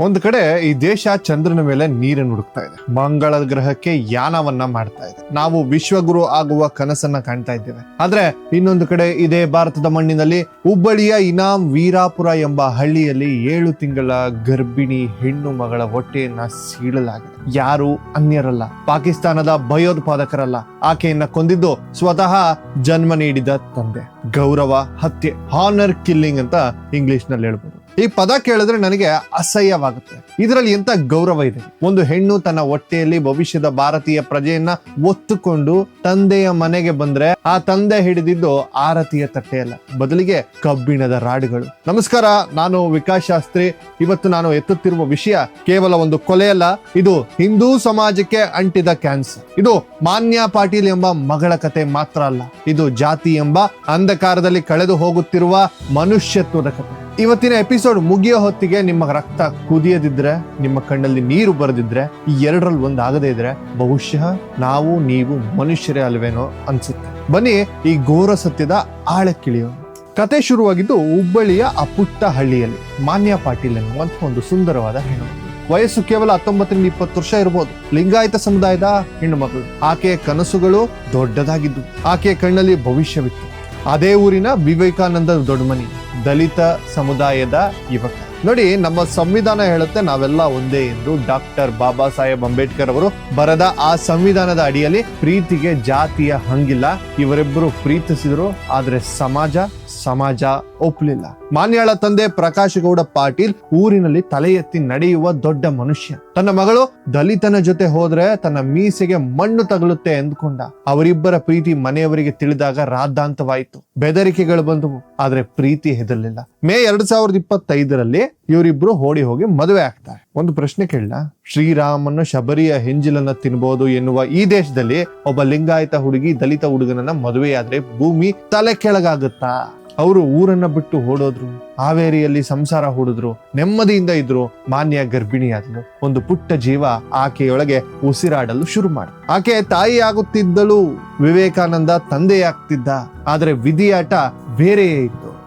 ಒಂದು ಕಡೆ ಈ ದೇಶ ಚಂದ್ರನ ಮೇಲೆ ನೀರನ್ನು ಹುಡುಕ್ತಾ ಇದೆ. ಮಂಗಳ ಗ್ರಹಕ್ಕೆ ಯಾನವನ್ನ ಮಾಡ್ತಾ ಇದೆ. ನಾವು ವಿಶ್ವಗುರು ಆಗುವ ಕನಸನ್ನ ಕಾಣ್ತಾ ಇದ್ದೇವೆ. ಆದ್ರೆ ಇನ್ನೊಂದು ಕಡೆ ಇದೇ ಭಾರತದ ಮಣ್ಣಿನಲ್ಲಿ ಹುಬ್ಬಳ್ಳಿಯ ಇನಾಮ್ ವೀರಾಪುರ ಎಂಬ ಹಳ್ಳಿಯಲ್ಲಿ ಏಳು ತಿಂಗಳ ಗರ್ಭಿಣಿ ಹೆಣ್ಣು ಮಗಳ ಹೊಟ್ಟೆಯನ್ನ ಸೀಳಲಾಗಿದೆ. ಯಾರು ಅನ್ಯರಲ್ಲ. ಪಾಕಿಸ್ತಾನದ ಭಯೋತ್ಪಾದಕರಲ್ಲ. ಆಕೆಯನ್ನ ಕೊಂದಿದ್ದು ಸ್ವತಃ ಜನ್ಮ ನೀಡಿದ ತಂದೆ. ಗೌರವ, ಹತ್ಯೆ ಹಾನರ್ ಕಿಲ್ಲಿಂಗ್ ಅಂತ ಇಂಗ್ಲಿಷ್ನಲ್ಲಿ ಹೇಳ್ಬೋದು. ಈ ಪದ ಕೇಳಿದ್ರೆ ನನಗೆ ಅಸಹ್ಯವಾಗುತ್ತೆ. ಇದರಲ್ಲಿ ಎಂತ ಗೌರವ ಇದೆ? ಒಂದು ಹೆಣ್ಣು ತನ್ನ ಹೊಟ್ಟೆಯಲ್ಲಿ ಭವಿಷ್ಯದ ಭಾರತೀಯ ಪ್ರಜೆಯನ್ನ ಒತ್ತುಕೊಂಡು ತಂದೆಯ ಮನೆಗೆ ಬಂದ್ರೆ ಆ ತಂದೆ ಹಿಡಿದಿದ್ದು ಆರತಿಯ ತಟ್ಟೆಯಲ್ಲ ಬದಲಿಗೆ ಕಬ್ಬಿಣದ ರಾಡುಗಳು. ನಮಸ್ಕಾರ, ನಾನು ವಿಕಾಸ್ ಶಾಸ್ತ್ರಿ. ಇವತ್ತು ನಾನು ಎತ್ತುತ್ತಿರುವ ವಿಷಯ ಕೇವಲ ಒಂದು ಕೊಲೆಯಲ್ಲ ಇದು ಹಿಂದೂ ಸಮಾಜಕ್ಕೆ ಅಂಟಿದ ಕ್ಯಾನ್ಸರ್. ಇದು ಮಾನ್ಯ ಪಾಟೀಲ್ ಎಂಬ ಮಗಳ ಕತೆ ಮಾತ್ರ ಅಲ್ಲ, ಇದು ಜಾತಿ ಎಂಬ ಅಂಧಕಾರದಲ್ಲಿ ಕಳೆದು ಹೋಗುತ್ತಿರುವ ಮನುಷ್ಯತ್ವದ ಕತೆ. ಇವತ್ತಿನ ಎಪಿಸೋಡ್ ಮುಗಿಯೋ ಹೊತ್ತಿಗೆ ನಿಮ್ಮ ರಕ್ತ ಕುದಿಯದಿದ್ರೆ, ನಿಮ್ಮ ಕಣ್ಣಲ್ಲಿ ನೀರು ಬರದಿದ್ರೆ, ಈ ಎರಡರಲ್ಲಿ ಒಂದು ಆಗದೇ ಇದ್ರೆ ಬಹುಶಃ ನಾವು, ನೀವು ಮನುಷ್ಯರೇ ಅಲ್ವೇನೋ ಅನ್ಸುತ್ತೆ. ಬನ್ನಿ ಈ ಘೋರ ಸತ್ಯದ ಆಳಕ್ಕಿಳಿಯೋ ಕತೆ ಶುರುವಾಗಿದ್ದು ಹುಬ್ಬಳ್ಳಿಯ ಅಪುಟ್ಟ ಹಳ್ಳಿಯಲ್ಲಿ ಮಾನ್ಯ ಪಾಟೀಲ್ ಎನ್ನುವಂತ ಒಂದು ಸುಂದರವಾದ ಹೆಣ್ಣು. ವಯಸ್ಸು ಕೇವಲ ಹತ್ತೊಂಬತ್ತರಿಂದ ಇಪ್ಪತ್ತು ವರ್ಷ ಇರಬಹುದು ಲಿಂಗಾಯತ ಸಮುದಾಯದ ಹೆಣ್ಣು ಮಗಳು. ಆಕೆಯ ಕನಸುಗಳು ದೊಡ್ಡದಾಗಿದ್ದು. ಆಕೆಯ ಕಣ್ಣಲ್ಲಿ ಭವಿಷ್ಯವಿತ್ತು. ಅದೇ ಊರಿನ ವಿವೇಕಾನಂದ ದೊಡ್ಡಮನಿ ದಲಿತ ಸಮುದಾಯದ ಯುವಕ. ನೋಡಿ, ನಮ್ಮ ಸಂವಿಧಾನ ಹೇಳುತ್ತೆ, ನಾವೆಲ್ಲ ಒಂದೇ ಎಂದು ಡಾಕ್ಟರ್ ಬಾಬಾ ಸಾಹೇಬ್ ಅಂಬೇಡ್ಕರ್ ಅವರು ಬರದ ಆ ಸಂವಿಧಾನದ ಅಡಿಯಲ್ಲಿ ಪ್ರೀತಿಗೆ ಜಾತಿಯ ಹಂಗಿಲ್ಲ. ಇವರಿಬ್ಬರು ಪ್ರೀತಿಸಿದ್ರು, ಆದ್ರೆ ಸಮಾಜ ಸಮಾಜ ಒಪ್ಪಲಿಲ್ಲ. ಮಾನ್ಯಾಳ ತಂದೆ ಪ್ರಕಾಶ್ ಗೌಡ ಪಾಟೀಲ್ ಊರಿನಲ್ಲಿ ತಲೆ ಎತ್ತಿ ನಡೆಯುವ ದೊಡ್ಡ ಮನುಷ್ಯ. ತನ್ನ ಮಗಳು ದಲಿತನ ಜೊತೆ ಹೋದ್ರೆ ತನ್ನ ಮೀಸೆಗೆ ಮಣ್ಣು ತಗಲುತ್ತೆ ಎಂದುಕೊಂಡ. ಅವರಿಬ್ಬರ ಪ್ರೀತಿ ಮನೆಯವರಿಗೆ ತಿಳಿದಾಗ ರಾದ್ದಾಂತವಾಯಿತು ಬೆದರಿಕೆಗಳು ಬಂದವು, ಆದ್ರೆ ಪ್ರೀತಿ ಹೆದರ್ಲಿಲ್ಲ. ಮೇ ಎರಡ್ ಸಾವಿರದ ಇಪ್ಪತ್ತೈದರಲ್ಲಿ ಇವರಿಬ್ರು ಓಡಿ ಹೋಗಿ ಮದುವೆ ಆಗ್ತಾರೆ. ಒಂದು ಪ್ರಶ್ನೆ ಕೇಳಲ್ಲ ಶ್ರೀರಾಮನ ಶಬರಿಯ ಹೆಂಜಿಲನ್ನ ತಿನ್ಬಹುದು ಎನ್ನುವ ಈ ದೇಶದಲ್ಲಿ ಒಬ್ಬ ಲಿಂಗಾಯತ ಹುಡುಗಿ ದಲಿತ ಹುಡುಗನನ್ನ ಮದುವೆಯಾದ್ರೆ ಭೂಮಿ ತಲೆ ಕೆಳಗಾಗುತ್ತಾ? ಅವರು ಊರನ್ನ ಬಿಟ್ಟು ಓಡೋದ್ರು, ಹಾವೇರಿಯಲ್ಲಿ ಸಂಸಾರ ಹೂಡಿದ್ರು, ನೆಮ್ಮದಿಯಿಂದ ಇದ್ರು, ಮಾನ್ಯ ಗರ್ಭಿಣಿಯಾದಳು ಒಂದು ಪುಟ್ಟ ಜೀವ ಆಕೆಯೊಳಗೆ ಉಸಿರಾಡಲು ಶುರು ಮಾಡಿ. ಆಕೆ ತಾಯಿ ಆಗುತ್ತಿದ್ದಳು ವಿವೇಕಾನಂದ ತಂದೆಯಾಗ್ತಿದ್ದ. ಆದರೆ ವಿಧಿಯಾಟ ಬೇರೆಯೇ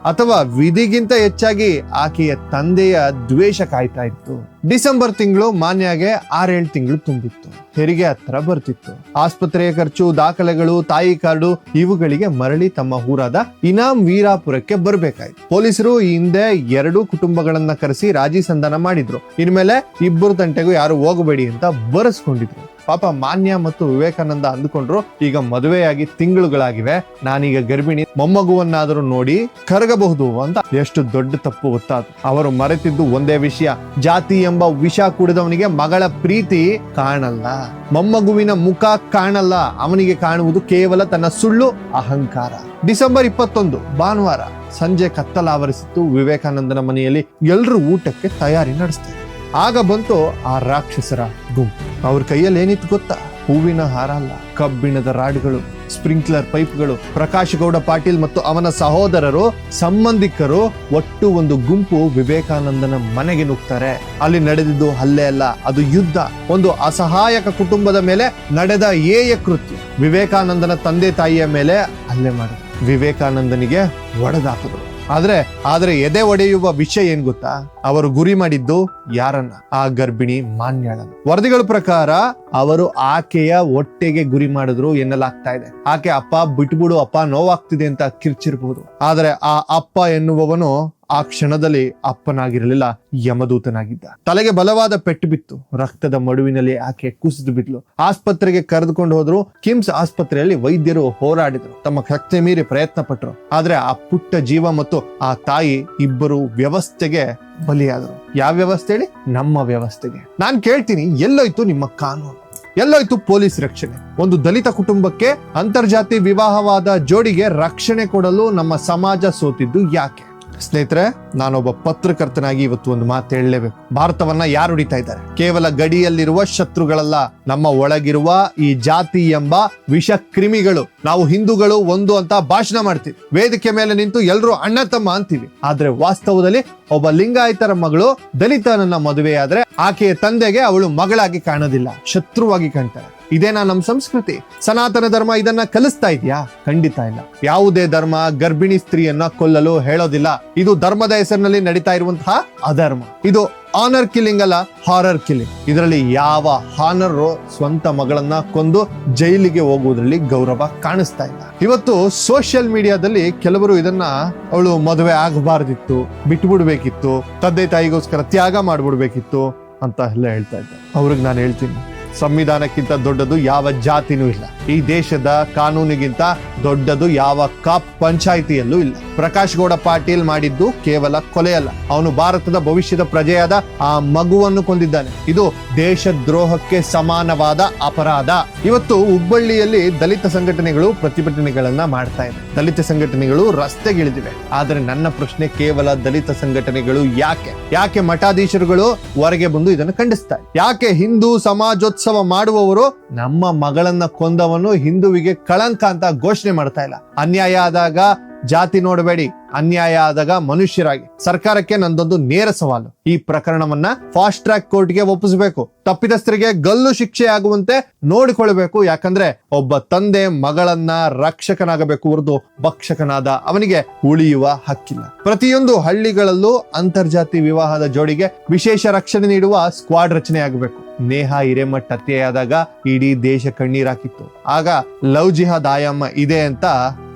ಅಥವಾ ವಿಧಿಗಿಂತ ಹೆಚ್ಚಾಗಿ ಆಕೆಯ ತಂದೆಯ ದ್ವೇಷ ಕಾಯ್ತಾ ಇತ್ತು. ಡಿಸೆಂಬರ್ ತಿಂಗಳು ಮಾನ್ಯಾಗೆ ಆರೇಳು ತಿಂಗಳು ತುಂಬಿತ್ತು. ಹೆರಿಗೆ ಹತ್ರ ಬರ್ತಿತ್ತು. ಆಸ್ಪತ್ರೆಯ ಖರ್ಚು, ದಾಖಲೆಗಳು, ತಾಯಿ ಕಾರ್ಡು ಇವುಗಳಿಗೆ ಮರಳಿ ತಮ್ಮ ಊರಾದ ಇನಾಮ್ ವೀರಾಪುರಕ್ಕೆ ಬರಬೇಕಾಯ್ತು. ಪೊಲೀಸರು ಈ ಹಿಂದೆ ಎರಡು ಕುಟುಂಬಗಳನ್ನ ಕರೆಸಿ ರಾಜಿ ಸಂಧಾನ ಮಾಡಿದ್ರು. ಇನ್ಮೇಲೆ ಇಬ್ಬರು ತಂಟೆಗೂ ಯಾರು ಹೋಗಬೇಡಿ ಅಂತ ಬರೆಸ್ಕೊಂಡಿದ್ರು. ಪಾಪ ಮಾನ್ಯ ಮತ್ತು ವಿವೇಕಾನಂದ ಅಂದುಕೊಂಡ್ರು ಈಗ ಮದುವೆಯಾಗಿ ತಿಂಗಳುಗಳಾಗಿವೆ. ನಾನೀಗ ಗರ್ಭಿಣಿ, ಮೊಮ್ಮಗುವನ್ನಾದರೂ ನೋಡಿ ಕರಗಬಹುದು ಅಂತ ಎಷ್ಟು ದೊಡ್ಡ ತಪ್ಪು ಗೊತ್ತಾ ಅವರು ಮರೆತಿದ್ದು ಒಂದೇ ವಿಷಯ, ಜಾತಿ ಎಂಬ ವಿಷ ಕುಡಿದವನಿಗೆ ಮಗಳ ಪ್ರೀತಿ ಕಾಣಲ್ಲ. ಮೊಮ್ಮಗುವಿನ ಮುಖ ಕಾಣಲ್ಲ, ಅವನಿಗೆ ಕಾಣುವುದು ಕೇವಲ ತನ್ನ ಸುಳ್ಳು, ಅಹಂಕಾರ. ಡಿಸೆಂಬರ್ ಇಪ್ಪತ್ತೊಂದು, ಭಾನುವಾರ, ಸಂಜೆ ಕತ್ತಲಾವರಿಸಿತ್ತು ವಿವೇಕಾನಂದನ ಮನೆಯಲ್ಲಿ ಎಲ್ಲರೂ ಊಟಕ್ಕೆ ತಯಾರಿ ನಡೆಸ್ತಾರೆ. ಆಗ ಬಂತು ಆ ರಾಕ್ಷಸರ ಗುಂಪು ಅವ್ರ ಕೈಯಲ್ಲಿ ಏನಿತ್ತು ಗೊತ್ತಾ? ಹೂವಿನ ಹಾರ ಅಲ್ಲ, ಕಬ್ಬಿಣದ ರಾಡ್ಗಳು, ಸ್ಪ್ರಿಂಕ್ಲರ್ ಪೈಪ್ಗಳು ಪ್ರಕಾಶ್ ಗೌಡ ಪಾಟೀಲ್ ಮತ್ತು ಅವನ ಸಹೋದರರು, ಸಂಬಂಧಿಕರು, ಒಟ್ಟು ಒಂದು ಗುಂಪು ವಿವೇಕಾನಂದನ ಮನೆಗೆ ನುಗ್ತಾರೆ. ಅಲ್ಲಿ ನಡೆದಿದ್ದು ಹಲ್ಲೆ ಅಲ್ಲ, ಅದು ಯುದ್ಧ. ಒಂದು ಅಸಹಾಯಕ ಕುಟುಂಬದ ಮೇಲೆ ನಡೆದ ಏಯ ಕೃತ್ಯ. ವಿವೇಕಾನಂದನ ತಂದೆ ತಾಯಿಯ ಮೇಲೆ ಹಲ್ಲೆ ಮಾಡಿ ವಿವೇಕಾನಂದನಿಗೆ ಒಡೆದಾಕಿದ್ರು. ಆದ್ರೆ ಆದ್ರೆ ಎದೆ ಒಡೆಯುವ ವಿಷಯ ಏನ್ ಗೊತ್ತಾ? ಅವರು ಗುರಿ ಮಾಡಿದ್ದು ಯಾರನ್ನ? ಆ ಗರ್ಭಿಣಿ ಮಾನ್ಯಳ ವರದಿಗಳ ಪ್ರಕಾರ ಅವರು ಆಕೆಯ ಹೊಟ್ಟೆಗೆ ಗುರಿ ಮಾಡಿದ್ರು ಎನ್ನಲಾಗ್ತಾ ಇದೆ. ಆಕೆ ಅಪ್ಪ ಬಿಟ್ಬಿಡು, ಅಪ್ಪ ನೋವಾಗ್ತಿದೆ ಅಂತ ಕಿರ್ಚಿರ್ಬಹುದು ಆದ್ರೆ ಆ ಅಪ್ಪ ಎನ್ನುವವನು ಆ ಕ್ಷಣದಲ್ಲಿ ಅಪ್ಪನಾಗಿರಲಿಲ್ಲ, ಯಮದೂತನಾಗಿದ್ದ. ತಲೆಗೆ ಬಲವಾದ ಪೆಟ್ಟು ಬಿತ್ತು. ರಕ್ತದ ಮಡುವಿನಲ್ಲಿ ಆಕೆ ಕುಸಿದು ಬಿದ್ಲು. ಆಸ್ಪತ್ರೆಗೆ ಕರೆದುಕೊಂಡು ಹೋದ್ರು. ಕಿಮ್ಸ್ ಆಸ್ಪತ್ರೆಯಲ್ಲಿ ವೈದ್ಯರು ಹೋರಾಡಿದ್ರು. ತಮ್ಮ ಶಕ್ತಿ ಮೀರಿ ಪ್ರಯತ್ನ ಪಟ್ಟರು ಆದ್ರೆ ಆ ಪುಟ್ಟ ಜೀವ ಮತ್ತು ಆ ತಾಯಿ ಇಬ್ಬರು ವ್ಯವಸ್ಥೆಗೆ ಬಲಿಯಾದರು. ಯಾವ ವ್ಯವಸ್ಥೆ ಹೇಳಿ? ನಮ್ಮ ವ್ಯವಸ್ಥೆಗೆ. ನಾನ್ ಕೇಳ್ತೀನಿ, ಎಲ್ಲೋಯ್ತು ನಿಮ್ಮ ಕಾನೂನು? ಎಲ್ಲೋಯ್ತು ಪೊಲೀಸ್ ರಕ್ಷಣೆ? ಒಂದು ದಲಿತ ಕುಟುಂಬಕ್ಕೆ ಅಂತರ್ಜಾತಿ ವಿವಾಹವಾದ ಜೋಡಿಗೆ ರಕ್ಷಣೆ ಕೊಡಲು ನಮ್ಮ ಸಮಾಜ ಸೋತಿದ್ದು ಯಾಕೆ? ಸ್ನೇಹಿತರೆ, ನಾನೊಬ್ಬ ಪತ್ರಕರ್ತನಾಗಿ ಇವತ್ತು ಒಂದು ಮಾತು ಹೇಳಲೇಬೇಕು ಭಾರತವನ್ನ ಯಾರು ಹೊಡಿತಾ ಇದ್ದಾರೆ? ಕೇವಲ ಗಡಿಯಲ್ಲಿರುವ ಶತ್ರುಗಳಲ್ಲ, ನಮ್ಮ ಒಳಗಿರುವ ಈ ಜಾತಿ ಎಂಬ ವಿಷ ಕ್ರಿಮಿಗಳು ನಾವು ಹಿಂದೂಗಳು ಒಂದು ಅಂತ ಭಾಷಣ ಮಾಡ್ತೀವಿ. ವೇದಿಕೆ ಮೇಲೆ ನಿಂತು ಎಲ್ಲರೂ ಅಣ್ಣ ತಮ್ಮ ಅಂತೀವಿ. ಆದ್ರೆ ವಾಸ್ತವದಲ್ಲಿ ಒಬ್ಬ ಲಿಂಗಾಯತರ ಮಗಳು ದಲಿತನನ್ನ ಮದುವೆಯಾದ್ರೆ ಆಕೆಯ ತಂದೆಗೆ ಅವಳು ಮಗಳಾಗಿ ಕಾಣೋದಿಲ್ಲ, ಶತ್ರುವಾಗಿ ಕಾಣ್ತಾರೆ. ಇದೇನಾ ನಮ್ಮ ಸಂಸ್ಕೃತಿ. ಸನಾತನ ಧರ್ಮ ಇದನ್ನ ಕಲಿಸ್ತಾ ಇದೆಯಾ? ಖಂಡಿತ ಇಲ್ಲ. ಯಾವುದೇ ಧರ್ಮ ಗರ್ಭಿಣಿ ಸ್ತ್ರೀಯನ್ನ ಕೊಲ್ಲಲು ಹೇಳೋದಿಲ್ಲ. ಇದು ಧರ್ಮದ ಹೆಸರಿನಲ್ಲಿ ನಡೀತಾ ಇರುವಂತಹ ಅಧರ್ಮ. ಇದು ಆನರ್ ಕಿಲ್ಲಿಂಗ್ ಅಲ್ಲ ಹಾರರ್ ಕಿಲ್ಲಿಂಗ್ ಇದರಲ್ಲಿ ಯಾವ ಹಾನರ್ ಸ್ವಂತ ಮಗಳನ್ನ ಕೊಂದು ಜೈಲಿಗೆ ಹೋಗುವುದರಲ್ಲಿ ಗೌರವ ಕಾಣಿಸ್ತಾ ಇಲ್ಲ. ಇವತ್ತು ಸೋಷಿಯಲ್ ಮೀಡಿಯಾದಲ್ಲಿ ಕೆಲವರು ಇದನ್ನ ಅವಳು ಮದುವೆ ಆಗಬಾರ್ದಿತ್ತು, ಬಿಟ್ಬಿಡ್ಬೇಕಿತ್ತು, ತಂದೆ ತಾಯಿಗೋಸ್ಕರ ತ್ಯಾಗ ಮಾಡ್ಬಿಡ್ಬೇಕಿತ್ತು ಅಂತ ಎಲ್ಲ ಹೇಳ್ತಾ ಇದ್ದಾರೆ. ಅವ್ರಿಗೆ ನಾನು ಹೇಳ್ತೀನಿ. ಸಂವಿಧಾನಕ್ಕಿಂತ ದೊಡ್ಡದು ಯಾವ ಜಾತಿನೂ ಇಲ್ಲ. ಈ ದೇಶದ ಕಾನೂನಿಗಿಂತ ದೊಡ್ಡದು ಯಾವ ಕಾಪ್ ಪಂಚಾಯಿತಿಯಲ್ಲೂ ಇಲ್ಲ. ಪ್ರಕಾಶ್ ಗೌಡ ಪಾಟೀಲ್ ಮಾಡಿದ್ದು ಕೇವಲ ಕೊಲೆಯಲ್ಲ. ಅವನು ಭಾರತದ ಭವಿಷ್ಯದ ಪ್ರಜೆಯಾದ ಆ ಮಗುವನ್ನು ಕೊಂದಿದ್ದಾನೆ. ಇದು ದೇಶದ್ರೋಹಕ್ಕೆ ಸಮಾನವಾದ ಅಪರಾಧ. ಇವತ್ತು ಹುಬ್ಬಳ್ಳಿಯಲ್ಲಿ ದಲಿತ ಸಂಘಟನೆಗಳು ಪ್ರತಿಭಟನೆಗಳನ್ನ ಮಾಡ್ತಾ ಇದೆ. ದಲಿತ ಸಂಘಟನೆಗಳು ರಸ್ತೆಗಿಳಿದಿವೆ. ಆದರೆ ನನ್ನ ಪ್ರಶ್ನೆ ಕೇವಲ ದಲಿತ ಸಂಘಟನೆಗಳು ಯಾಕೆ? ಯಾಕೆ ಮಠಾಧೀಶರುಗಳು ಹೊರಗೆ ಬಂದು ಇದನ್ನು ಖಂಡಿಸ್ತಾರೆ ಯಾಕೆ ಹಿಂದೂ ಸಮಾಜೋತ್ಸವ ಮಾಡುವವರು ನಮ್ಮ ಮಗಳನ್ನ ಕೊಂದವನು ಹಿಂದುವಿಗೆ ಕಳಂಕ ಅಂತ ಘೋಷಣೆ ಮಾಡ್ತಾ ಇಲ್ಲ. ಅನ್ಯಾಯ ಆದಾಗ ಜಾತಿ ನೋಡಬೇಡಿ, ಅನ್ಯಾಯ ಆದಾಗ ಮನುಷ್ಯರಾಗಿ. ಸರ್ಕಾರಕ್ಕೆ ನಂದೊಂದು ನೇರ ಸವಾಲು. ಈ ಪ್ರಕರಣವನ್ನ ಫಾಸ್ಟ್ ಟ್ರ್ಯಾಕ್ ಕೋರ್ಟ್ಗೆ ಒಪ್ಪಿಸಬೇಕು. ತಪ್ಪಿತಸ್ಥರಿಗೆ ಗಲ್ಲು ಶಿಕ್ಷೆ ಆಗುವಂತೆ ನೋಡಿಕೊಳ್ಳಬೇಕು. ಯಾಕಂದ್ರೆ ಒಬ್ಬ ತಂದೆ ಮಗಳನ್ನ ರಕ್ಷಕನಾಗಬೇಕು ಹೊರತು ಭಕ್ಷಕನಾದ ಅವನಿಗೆ ಉಳಿಯುವ ಹಕ್ಕಿಲ್ಲ. ಪ್ರತಿಯೊಂದು ಹಳ್ಳಿಗಳಲ್ಲೂ ಅಂತರ್ಜಾತಿ ವಿವಾಹದ ಜೋಡಿಗೆ ವಿಶೇಷ ರಕ್ಷಣೆ ನೀಡುವ ಸ್ಕ್ವಾಡ್ ರಚನೆ ಆಗಬೇಕು ನೇಹ ಹಿರೇಮಠ್ ಹತ್ಯೆಯಾದಾಗ ಇಡೀ ದೇಶ ಕಣ್ಣೀರಾಕಿತ್ತು. ಆಗ ಲವ್ ಜಿಹಾದ್ ಆಯಾಮ ಇದೆ ಅಂತ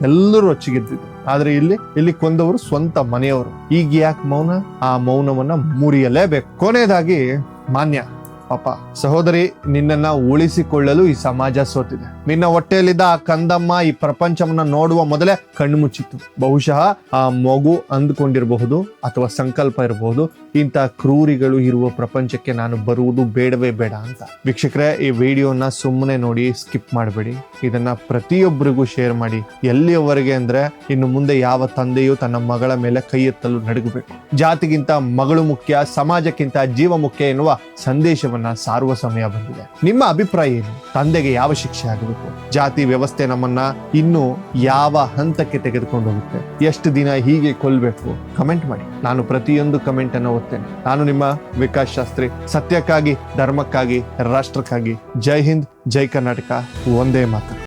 ಎಲ್ಲರೂ ಅಚ್ಚಿಗೆದ್ದಿದ್ರು. ಆದ್ರೆ ಇಲ್ಲಿ ಇಲ್ಲಿ ಕೊಂದವರು ಸ್ವಂತ ಮನೆಯವರು. ಈಗ ಯಾಕೆ ಮೌನ? ಆ ಮೌನವನ್ನ ಮುರಿಯಲೇಬೇಕು. ಕೊನೆಯದಾಗಿ ಮಾನ್ಯ, ಪಾಪ ಸಹೋದರಿ ನಿನ್ನನ್ನ ಉಳಿಸಿಕೊಳ್ಳಲು ಈ ಸಮಾಜ ಸೋತಿದೆ. ನಿನ್ನ ಹೊಟ್ಟೆಯಲ್ಲಿದ್ದ ಆ ಕಂದಮ್ಮ ಈ ಪ್ರಪಂಚವನ್ನ ನೋಡುವ ಮೊದಲೇ ಕಣ್ಣು ಮುಚ್ಚಿತ್ತು. ಬಹುಶಃ ಆ ಮಗು ಅಂದ್ಕೊಂಡಿರಬಹುದು ಅಥವಾ ಸಂಕಲ್ಪ ಇರಬಹುದು. ಇಂಥ ಕ್ರೂರಿಗಳು ಇರುವ ಪ್ರಪಂಚಕ್ಕೆ ನಾನು ಬರುವುದು ಬೇಡವೇ ಬೇಡ ಅಂತ. ವೀಕ್ಷಕರೇ, ಈ ವಿಡಿಯೋನ ಸುಮ್ಮನೆ ನೋಡಿ ಸ್ಕಿಪ್ ಮಾಡಬೇಡಿ. ಇದನ್ನ ಪ್ರತಿಯೊಬ್ಬರಿಗೂ ಶೇರ್ ಮಾಡಿ. ಎಲ್ಲಿಯವರೆಗೆ ಅಂದ್ರೆ ಇನ್ನು ಮುಂದೆ ಯಾವ ತಂದೆಯೂ ತನ್ನ ಮಗಳ ಮೇಲೆ ಕೈ ಎತ್ತಲು ನಡುಗಬೇಕು. ಜಾತಿಗಿಂತ ಮಗಳು ಮುಖ್ಯ, ಸಮಾಜಕ್ಕಿಂತ ಜೀವ ಮುಖ್ಯ ಎನ್ನುವ ಸಂದೇಶವನ್ನ ಸಾರುವ ಸಮಯ ಬಂದಿದೆ. ನಿಮ್ಮ ಅಭಿಪ್ರಾಯ ಏನು? ತಂದೆಗೆ ಯಾವ ಶಿಕ್ಷೆ ಆಗಬೇಕು? ಜಾತಿ ವ್ಯವಸ್ಥೆ ನಮ್ಮನ್ನ ಇನ್ನು ಯಾವ ಹಂತಕ್ಕೆ ತೆಗೆದುಕೊಂಡು ಹೋಗುತ್ತೆ? ಎಷ್ಟು ದಿನ ಹೀಗೆ ಕೊಲ್ಲಬೇಕು ಕಮೆಂಟ್ ಮಾಡಿ. ನಾನು ಪ್ರತಿಯೊಂದು ಕಮೆಂಟ್ ಅನ್ನು ಓದ್ತೇನೆ ನಾನು ನಿಮ್ಮ ವಿಕಾಸ್ ಶಾಸ್ತ್ರಿ. ಸತ್ಯಕ್ಕಾಗಿ ಧರ್ಮಕ್ಕಾಗಿ ರಾಷ್ಟ್ರಕ್ಕಾಗಿ. ಜೈ ಹಿಂದ್ ಜೈ ಕರ್ನಾಟಕ. ಒಂದೇ ಮಾತು.